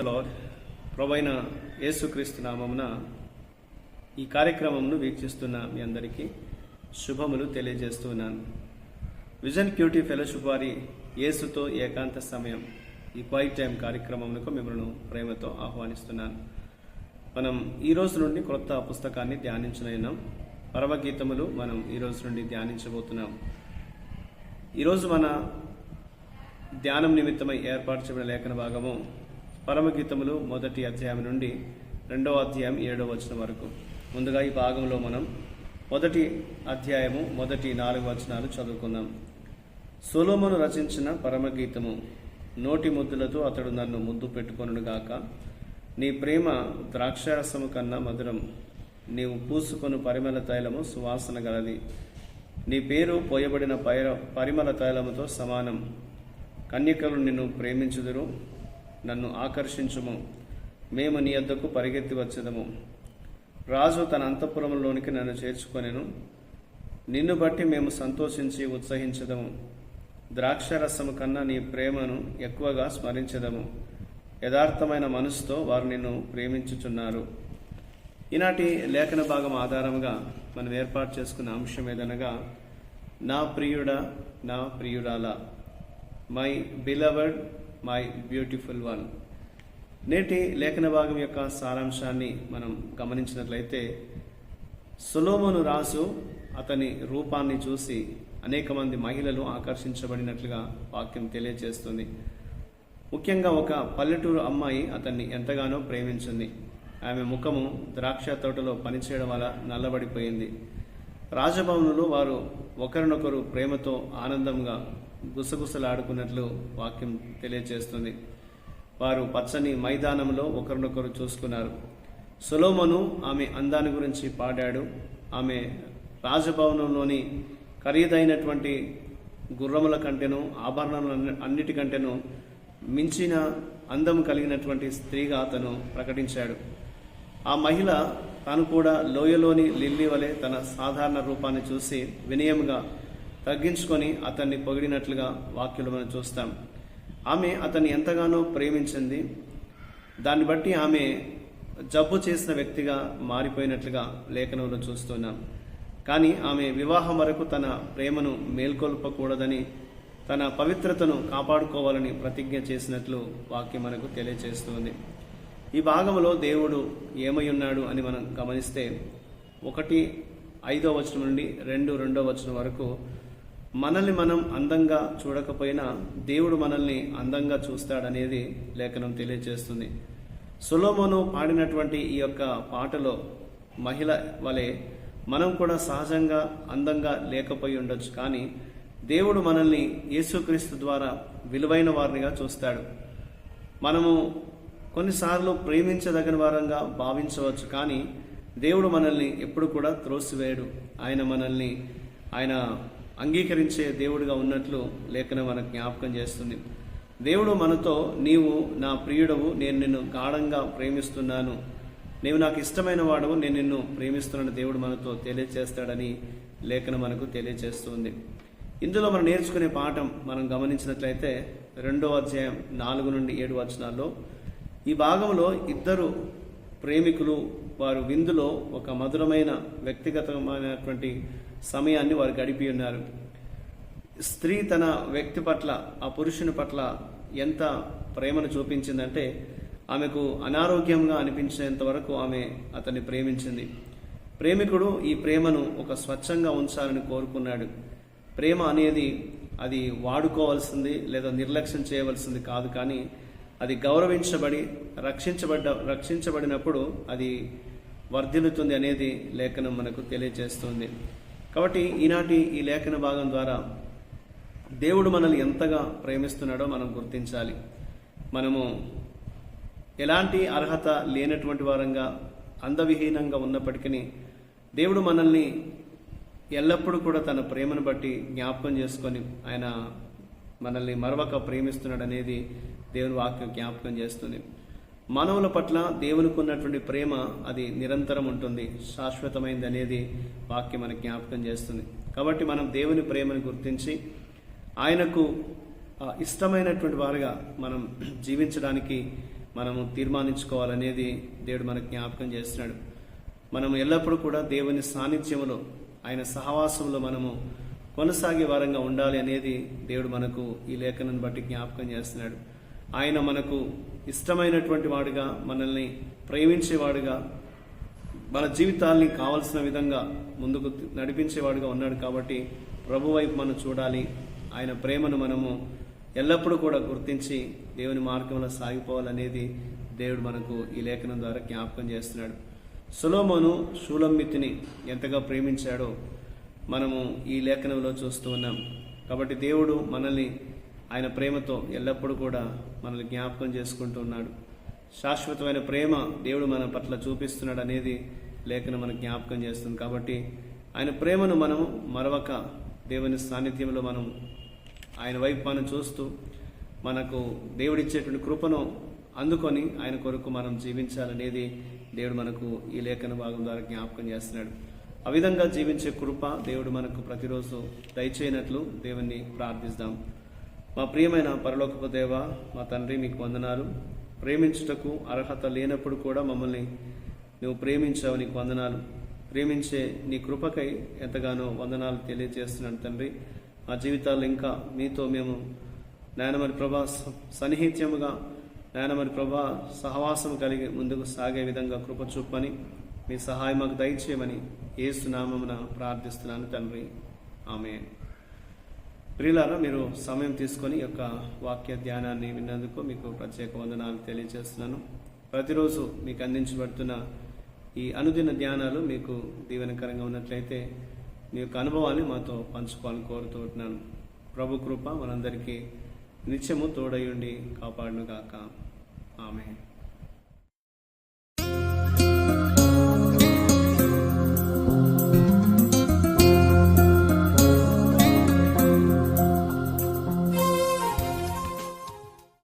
Praise lord ప్రభైన యేసుక్రీస్తు నామమున ఈ కార్యక్రమంను వీక్షిస్తున్న మీ అందరికీ శుభములు తెలియజేస్తున్నాను విజన్ క్యూటీ ఫెలోషిప్ వారి యేసుతో ఏకాంత సమయం ఈ క్వైట్ టైం కార్యక్రమంకు మిమ్మల్ని ప్రేమతో ఆహ్వానిస్తున్నాను. మనం ఈ రోజు నుండి క్రొత్త పుస్తకాన్ని ధ్యానించనైనాం పరమగీతములు మనం ఈ రోజు నుండి ధ్యానించబోతున్నాం. ఈరోజు మన ధ్యానం నిమిత్తమై ఏర్పాటు చేయబడిన లేఖన భాగము పరమగీతములు మొదటి అధ్యాయం నుండి రెండవ అధ్యాయం ఏడవ వచనం వరకు. ముందుగా ఈ భాగంలో మనం మొదటి అధ్యాయము మొదటి నాలుగు వచనాలు చదువుకుందాం. సొలోమను రచించిన పరమగీతము నోటి ముద్దులతో అతడు నన్ను ముద్దు పెట్టుకొనుగాక నీ ప్రేమ ద్రాక్షారసము కన్నా మధురం. నీవు పూసుకొను పరిమళ తైలము సువాసన గలది. నీ పేరు పోయబడిన పైర పరిమళ తైలముతో సమానం. కన్యకలు నిన్ను ప్రేమించుదురు. నన్ను ఆకర్షించుము. మేము నీ వద్దకు పరిగెత్తి వచ్చదము రాజు తన అంతఃపురంలోనికి నన్ను చేర్చుకొనెను. నిన్ను బట్టి మేము సంతోషించి ఉత్సహించదము. ద్రాక్షరసము కన్నా నీ ప్రేమను ఎక్కువగా స్మరించదము. యథార్థమైన మనసుతో వారు నిన్ను ప్రేమించుచున్నారు. ఈనాటి లేఖన భాగం ఆధారంగా మనం ఏర్పాటు చేసుకున్న అంశం ఏదనగా నా ప్రియుడా నా ప్రియురాలా my beloved my beautiful one నేటి లేఖన భాగం యొక్క సారాంశాన్ని మనం గమనించినట్లయితే సులోమను రాజు అతని రూపాన్ని చూసి అనేక మంది మహిళలు ఆకర్షించబడినట్లుగా వాక్యం తెలియజేస్తుంది. ముఖ్యంగా ఒక పల్లెటూరు అమ్మాయి అతన్ని ఎంతగానో ప్రేమించింది. ఆమె ముఖము ద్రాక్ష తోటలో పనిచేయడం వల్ల నల్లబడిపోయింది. రాజభవనులు వారు ఒకరినొకరు ప్రేమతో ఆనందంగా గుసగుసలాడుకున్నట్లు వాక్యం తెలియజేస్తుంది వారు పచ్చని మైదానంలో ఒకరినొకరు చూసుకున్నారు. సొలోమను ఆమె అందాన్ని గురించి పాడాడు. ఆమె రాజభవనంలోని ఖరీదైనటువంటి గుర్రముల కంటేను ఆభరణముల అన్నిటికంటేను మించిన అందం కలిగినటువంటి స్త్రీగా అతను ప్రకటించాడు. ఆ మహిళ తాను కూడా లోయలోని లిల్లీ వలె తన సాధారణ రూపాన్ని చూసి వినయముగా తగ్గించుకొని అతన్ని పొగిడినట్లుగా వాక్యులు మనం చూస్తాం. ఆమె అతన్ని ఎంతగానో ప్రేమించింది. దాన్ని బట్టి ఆమె జబ్బు చేసిన వ్యక్తిగా మారిపోయినట్లుగా లేఖనంలో చూస్తున్నాం. కానీ ఆమె వివాహం వరకు తన ప్రేమను మేల్కొల్పకూడదని తన పవిత్రతను కాపాడుకోవాలని ప్రతిజ్ఞ చేసినట్లు వాక్యం మనకు తెలియజేస్తుంది ఈ భాగంలో దేవుడు ఏమై ఉన్నాడు అని మనం గమనిస్తే ఒకటి ఐదో వచనం నుండి రెండు రెండో వచనం వరకు మనల్ని మనం అందంగా చూడకపోయినా దేవుడు మనల్ని అందంగా చూస్తాడనేది లేఖనం తెలియజేస్తుంది. సులోమోను పాడినటువంటి ఈ యొక్క పాటలో మహిళ వలె మనం కూడా సహజంగా అందంగా లేకపోయి ఉండొచ్చు. కానీ దేవుడు మనల్ని యేసుక్రీస్తు ద్వారా విలువైన వారినిగా చూస్తాడు. మనము కొన్నిసార్లు ప్రేమించదగిన వారంగా భావించవచ్చు. కానీ దేవుడు మనల్ని ఎప్పుడు కూడా త్రోసివేయడు. ఆయన మనల్ని ఆయన అంగీకరించే దేవుడిగా ఉన్నట్లు లేఖనం మనకు జ్ఞాపకం చేస్తుంది. దేవుడు మనతో నీవు నా ప్రియుడవు నేను నిన్ను గాఢంగా ప్రేమిస్తున్నాను. నీవు నాకు ఇష్టమైన వాడవు నేను నిన్ను ప్రేమిస్తున్నాను దేవుడు మనతో తెలియజేస్తాడని లేఖనం మనకు తెలియజేస్తుంది ఇందులో మనం నేర్చుకునే పాఠం మనం గమనించినట్లయితే రెండో అధ్యాయం నాలుగు నుండి ఏడు వచనాల్లో ఈ భాగంలో ఇద్దరు ప్రేమికులు వారు విందులో ఒక మధురమైన వ్యక్తిగతమైనటువంటి సమయాన్ని వారు గడిపి ఉన్నారు. స్త్రీ తన వ్యక్తి పట్ల ఆ పురుషుని పట్ల ఎంత ప్రేమను చూపించిందంటే ఆమెకు అనారోగ్యంగా అనిపించేంత వరకు ఆమె అతన్ని ప్రేమించింది. ప్రేమికుడు ఈ ప్రేమను ఒక స్వచ్ఛంగా ఉంచాలని కోరుకున్నాడు. ప్రేమ అనేది అది వాడుకోవాల్సింది లేదా నిర్లక్ష్యం చేయవలసింది కాదు కానీ అది గౌరవించబడి రక్షించబడ్డ రక్షించబడినప్పుడు అది వర్ధిల్లుతుంది అనేది లేఖనం మనకు తెలియజేస్తుంది. కాబట్టి ఈనాటి ఈ లేఖన భాగం ద్వారా దేవుడు మనల్ని ఎంతగా ప్రేమిస్తున్నాడో మనం గుర్తించాలి. మనము ఎలాంటి అర్హత లేనటువంటి వారంగా అందవిహీనంగా ఉన్నప్పటికీ దేవుడు మనల్ని ఎల్లప్పుడూ కూడా తన ప్రేమను బట్టి జ్ఞాపకం చేసుకొని ఆయన మనల్ని మరొక ప్రేమిస్తున్నాడు అనేది దేవుని వాక్యం జ్ఞాపకం చేస్తుంది. మానవుల పట్ల దేవునికి ఉన్నటువంటి ప్రేమ అది నిరంతరం ఉంటుంది. శాశ్వతమైంది అనేది వాక్యం మనకు జ్ఞాపకం చేస్తుంది. కాబట్టి మనం దేవుని ప్రేమను గుర్తించి ఆయనకు ఇష్టమైనటువంటి వారుగా మనం జీవించడానికి మనము తీర్మానించుకోవాలనేది దేవుడు మనకు జ్ఞాపకం చేస్తున్నాడు. మనం ఎల్లప్పుడూ కూడా దేవుని సాన్నిధ్యంలో ఆయన సహవాసంలో మనము కొనసాగే వారంగా ఉండాలి అనేది దేవుడు మనకు ఈ లేఖనం బట్టి జ్ఞాపకం చేస్తున్నాడు. ఆయన మనకు ఇష్టమైనటువంటి వాడుగా మనల్ని ప్రేమించేవాడుగా మన జీవితాల్ని కావలసిన విధంగా ముందుకు నడిపించేవాడుగా ఉన్నాడు కాబట్టి ప్రభు వైపు మనం చూడాలి. ఆయన ప్రేమను మనము ఎల్లప్పుడూ కూడా గుర్తించి దేవుని మార్గంలో సాగిపోవాలనేది దేవుడు మనకు ఈ లేఖనం ద్వారా జ్ఞాపకం చేస్తున్నాడు. సులోమోను షూలమ్మితిని ఎంతగా ప్రేమించాడో మనము ఈ లేఖనంలో చూస్తూ ఉన్నాం. కాబట్టి దేవుడు మనల్ని ఆయన ప్రేమతో ఎల్లప్పుడూ కూడా మనల్ని జ్ఞాపకం చేసుకుంటూ ఉన్నాడు. శాశ్వతమైన ప్రేమ దేవుడు మన పట్ల చూపిస్తున్నాడు అనేది లేఖనం మనకు జ్ఞాపకం చేస్తుంది. కాబట్టి ఆయన ప్రేమను మనము మరవక దేవుని సాన్నిధ్యంలో మనం ఆయన వైపు మనం చూస్తూ మనకు దేవుడిచ్చేటువంటి కృపను అందుకొని ఆయన కొరకు మనం జీవించాలనేది దేవుడు మనకు ఈ లేఖన భాగం ద్వారా జ్ఞాపకం చేస్తున్నాడు. ఆ విధంగా జీవించే కృప దేవుడు మనకు ప్రతిరోజు దయచేయనట్లు దేవుణ్ణి ప్రార్థిస్తాం. మా ప్రియమైన పరలోకపు దేవ మా తండ్రి మీకు వందనాలు. ప్రేమించుటకు అర్హత లేనప్పుడు కూడా మమ్మల్ని నువ్వు ప్రేమించావు నీకు వందనాలు. ప్రేమించే నీ కృపకై ఎంతగానో వందనాలు తెలియజేస్తున్నాను తండ్రి. మా జీవితాలు ఇంకా మీతో మేము నాయనమరి ప్రభా స- సన్నిహిత్యముగా నాయనమరి ప్రభా సహవాసం కలిగి ముందుకు సాగే విధంగా కృప చూపని మీ సహాయం మాకు దయచేయమని ఏసునామమున ప్రార్థిస్తున్నాను తండ్రి. ఆమె ప్రియులారా మీరు సమయం తీసుకొని యొక్క వాక్య ధ్యానాన్ని విన్నందుకు మీకు ప్రత్యేక వందనాలు తెలియజేస్తున్నాను. ప్రతిరోజు మీకు అందించబడుతున్న ఈ అనుదిన ధ్యానాలు మీకు దీవెనకరంగా ఉన్నట్లయితే మీ యొక్క అనుభవాన్ని మాతో పంచుకోవాలని కోరుతున్నాను ప్రభు కృప మనందరికీ నిత్యము తోడయుండి కాపాడునుగాక. ఆమె